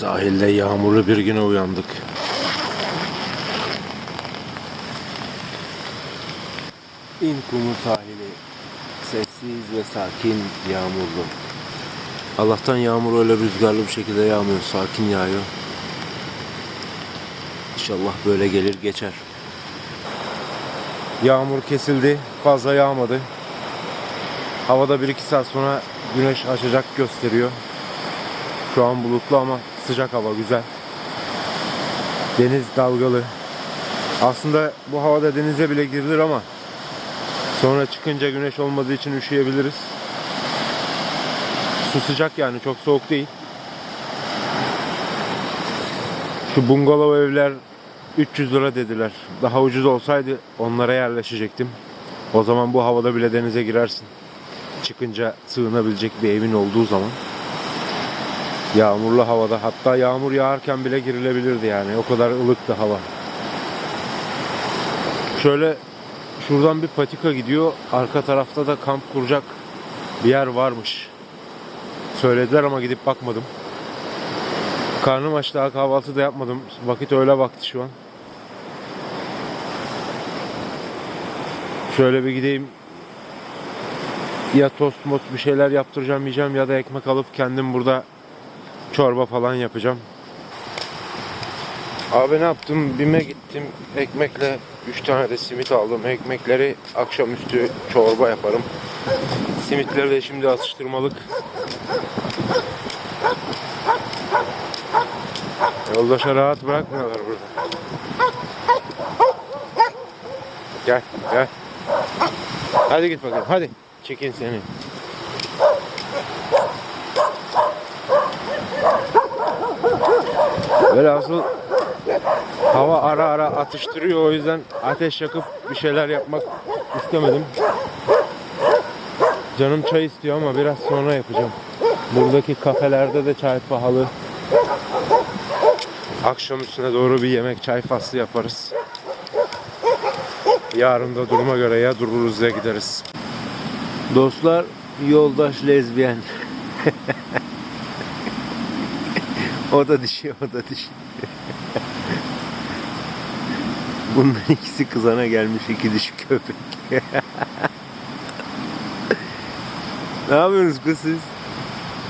Sahilde yağmurlu bir güne uyandık. İnkumu sahili sessiz ve sakin yağmurlu. Allah'tan yağmur öyle rüzgarlı bir şekilde yağmıyor, sakin yağıyor. İnşallah böyle gelir geçer. Yağmur kesildi, fazla yağmadı. Havada 1-2 saat sonra güneş açacak gösteriyor. Şu an bulutlu ama sıcak hava güzel. Deniz dalgalı. Aslında bu havada denize bile girilir ama sonra çıkınca güneş olmadığı için üşüyebiliriz. Su sıcak yani çok soğuk değil. Şu bungalov evler 300 lira dediler. Daha ucuz olsaydı onlara yerleşecektim. O zaman bu havada bile denize girersin. Çıkınca sığınabilecek bir evin olduğu zaman. Yağmurlu havada hatta yağmur yağarken bile girilebilirdi yani. O kadar ılıktı hava. Şöyle şuradan bir patika gidiyor. Arka tarafta da kamp kuracak bir yer varmış. Söylediler ama gidip bakmadım. Karnım aç daha kahvaltı da yapmadım. Vakit öyle vakti şu an. Şöyle bir gideyim. Ya tost mot bir şeyler yaptıracağım yiyeceğim ya da ekmek alıp kendim burada çorba falan yapacağım. Abi ne yaptım? Bime gittim. Ekmekle 3 tane de simit aldım. Ekmekleri akşamüstü çorba yaparım. Simitleri de şimdi atıştırmalık. Yoldaşa rahat bırakmıyorlar burada. Gel, gel. Hadi git bakalım, hadi. Çekin seni. Velhasıl hava ara ara atıştırıyor o yüzden ateş yakıp bir şeyler yapmak istemedim. Canım çay istiyor ama biraz sonra yapacağım. Buradaki kafelerde de çay pahalı. Akşam üstüne doğru bir yemek çay faslı yaparız. Yarın da duruma göre ya dururuz ya gideriz. Dostlar yoldaş lezbiyen. o da dişi o da dişi. Bunların ikisi kızana gelmiş iki dişi köpek. ne yapıyorsunuz kız siz?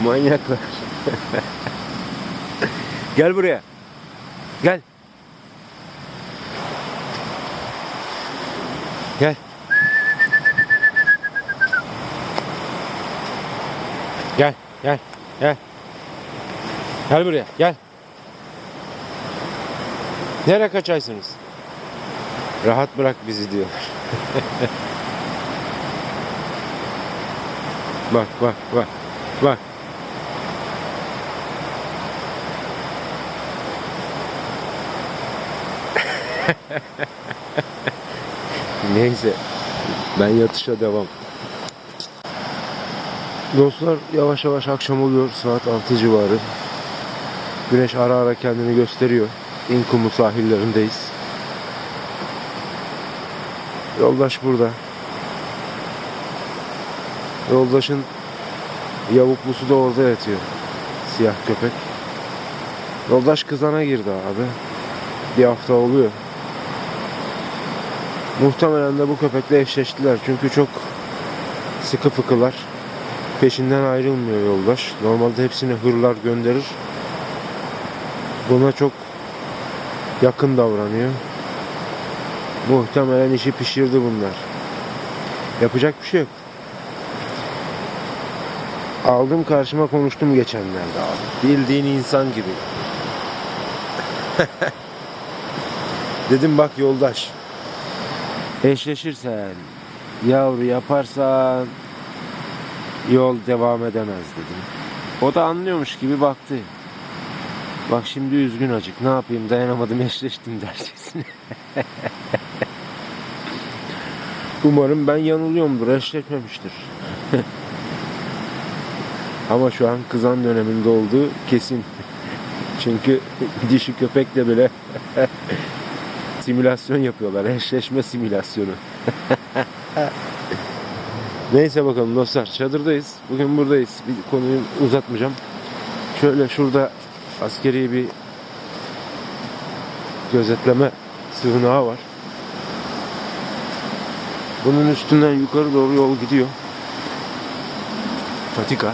Manyaklar. Gel buraya. Gel. Gel. Gel, gel, gel. Gel buraya, gel. Nereye kaçaysınız? Rahat bırak bizi diyor. bak, bak, bak, bak. Neyse. Ben yatışa devam. Dostlar yavaş yavaş akşam oluyor. Saat 6 civarı. Güneş ara ara kendini gösteriyor. İnkumu sahillerindeyiz. Yoldaş burada. Yoldaşın yavuklusu da orada yatıyor. Siyah köpek. Yoldaş kızana girdi abi. Bir hafta oluyor. Muhtemelen de bu köpekle eşleştiler. Çünkü çok sıkı fıkılar. Peşinden ayrılmıyor yoldaş. Normalde hepsini hırlar gönderir. Buna çok yakın davranıyor. Muhtemelen işi pişirdi bunlar. Yapacak bir şey yok. Aldım karşıma konuştum geçenlerde abi. Bildiğin insan gibi. Dedim bak yoldaş. Eşleşirsen, yavru yaparsan yol devam edemez dedim. O da anlıyormuş gibi baktı. Bak şimdi üzgün acık. Ne yapayım dayanamadım eşleştim dercesine. Umarım ben yanılıyorumdur. Eşleşmemiştir. Ama şu an kızan döneminde olduğu kesin. Çünkü dişi köpekle bile simülasyon yapıyorlar. Eşleşme simülasyonu. Neyse bakalım dostlar çadırdayız. Bugün buradayız. Bir konuyu uzatmayacağım. Şöyle şurada askeri bir gözetleme sığınağı var. Bunun üstünden yukarı doğru yol gidiyor. Patika.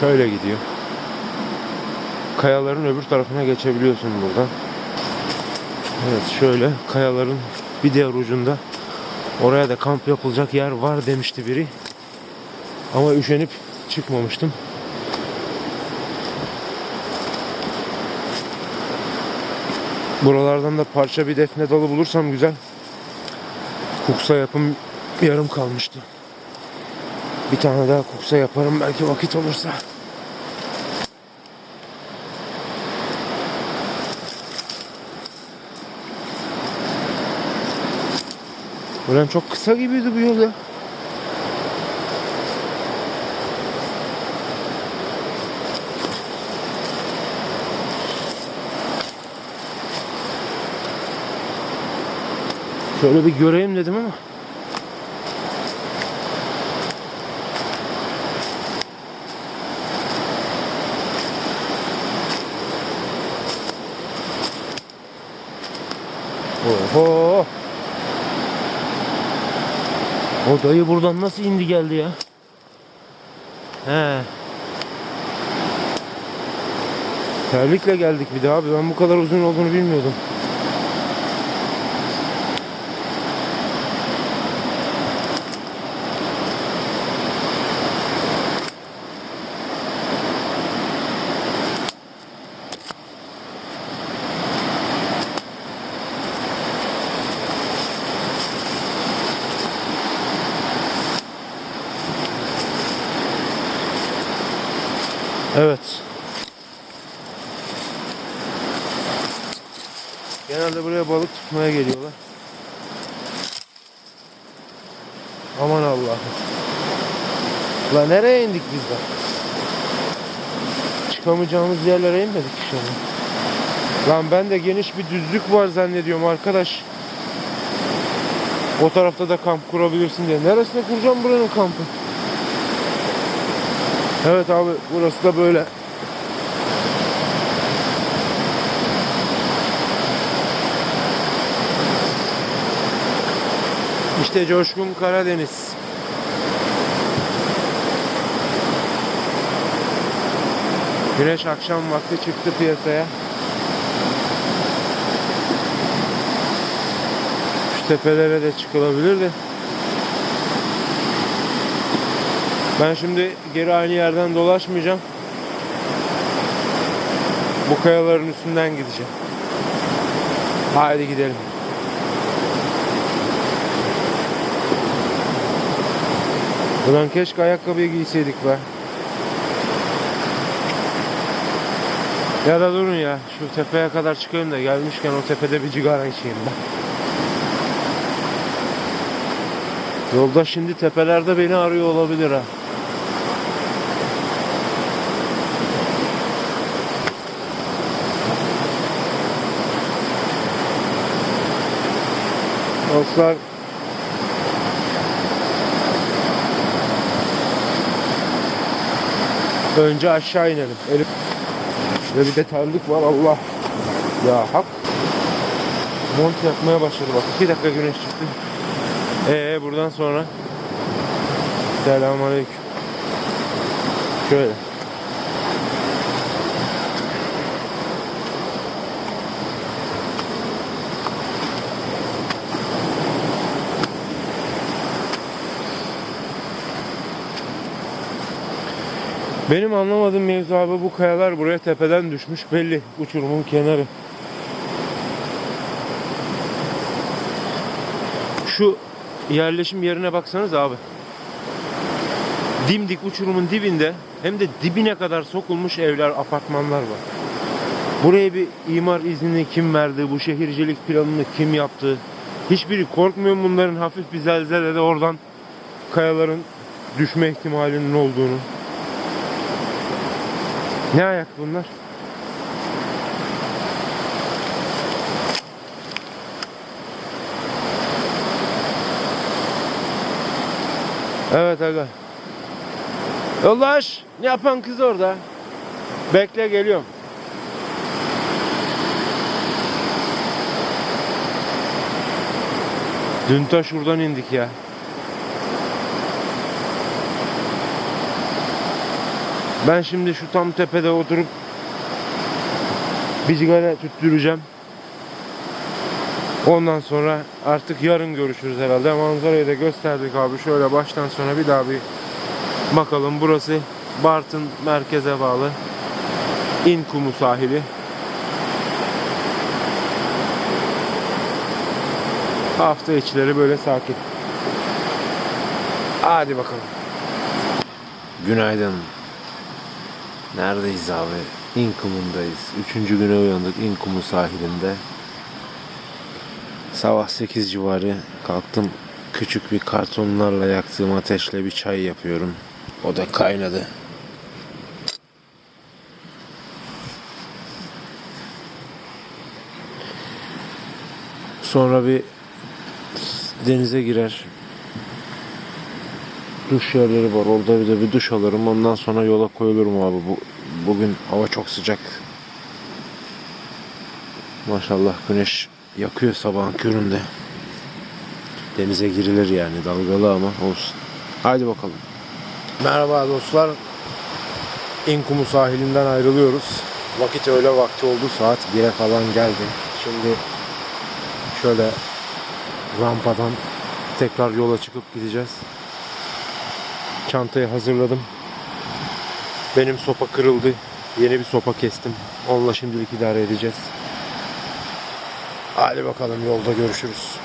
Şöyle gidiyor. Kayaların öbür tarafına geçebiliyorsun buradan. Evet şöyle kayaların bir diğer ucunda oraya da kamp yapılacak yer var demişti biri. Ama üşenip çıkmamıştım. Buralardan da parça bir defne dalı bulursam güzel. Kuksa yapım yarım kalmıştı. Bir tane daha kuksa yaparım belki vakit olursa. Ulan çok kısa gibiydi bu yol ya. Şöyle bir göreyim dedim ama. Oho. O dayı buradan nasıl indi geldi ya? He. Terlikle geldik bir de abi. Ben bu kadar uzun olduğunu bilmiyordum. Evet. Genelde buraya balık tutmaya geliyorlar. Aman Allah'ım. La nereye indik biz de? Çıkamayacağımız yerlere inmedik inşallah. Lan ben de geniş bir düzlük var zannediyorum arkadaş. O tarafta da kamp kurabilirsin diye. Neresine kuracağım buranın kampı? Evet abi burası da böyle. İşte Coşkun Karadeniz. Güneş akşam vakti çıktı piyasaya. Şu tepelere de çıkılabilir de. Ben şimdi geri aynı yerden dolaşmayacağım. Bu kayaların üstünden gideceğim. Haydi gidelim. Ulan keşke ayakkabıyı giyseydik be. Ya da durun ya. Şu tepeye kadar çıkayım da gelmişken o tepede bir cigara içeyim ben. Yolda şimdi tepelerde beni arıyor olabilir ha. Dostlar Önce aşağı inelim. Elif. Ve bir de terlik var Allah. Ya hak. Mont yakmaya başladı bak. 2 dakika güneş çıktı. Ee buradan sonra Selamünaleyküm. Şöyle. Benim anlamadığım mevzu abi bu kayalar buraya tepeden düşmüş belli. Uçurumun kenarı. Şu yerleşim yerine baksanız abi. Dimdik uçurumun dibinde hem de dibine kadar sokulmuş evler, apartmanlar var. Buraya bir imar iznini kim verdi? Bu şehircilik planını kim yaptı? Hiçbiri korkmuyor mu bunların hafif bir zelzelede oradan kayaların düşme ihtimalinin olduğunu. Ne ayak bunlar? Evet aga. Yoldaş ne yapan kız orada? Bekle geliyorum. Dün ta şuradan indik ya. Ben şimdi şu tam tepede oturup bir sigara tüttüreceğim. Ondan sonra artık yarın görüşürüz herhalde. Manzarayı da gösterdik abi. Şöyle baştan sona bir daha bir bakalım. Burası Bartın merkeze bağlı İnkumu sahili. Hafta içleri böyle sakin. Hadi bakalım. Günaydın. Neredeyiz abi? İnkumundayız. Üçüncü güne uyandık İnkumu sahilinde. Sabah 8 civarı kalktım. Küçük bir kartonlarla yaktığım ateşle bir çay yapıyorum. O da kaynadı. Sonra bir denize girer. Duş yerleri var. Orada bir de bir duş alırım. Ondan sonra yola koyulurum abi. Bu, bugün hava çok sıcak. Maşallah güneş yakıyor sabahın köründe. Denize girilir yani dalgalı ama olsun. Haydi bakalım. Merhaba dostlar. İnkumu sahilinden ayrılıyoruz. Vakit öğle vakti oldu. Saat 1'e falan geldi. Şimdi şöyle rampadan tekrar yola çıkıp gideceğiz. Çantayı hazırladım. Benim sopa kırıldı. Yeni bir sopa kestim. Onunla şimdilik idare edeceğiz. Hadi bakalım yolda görüşürüz.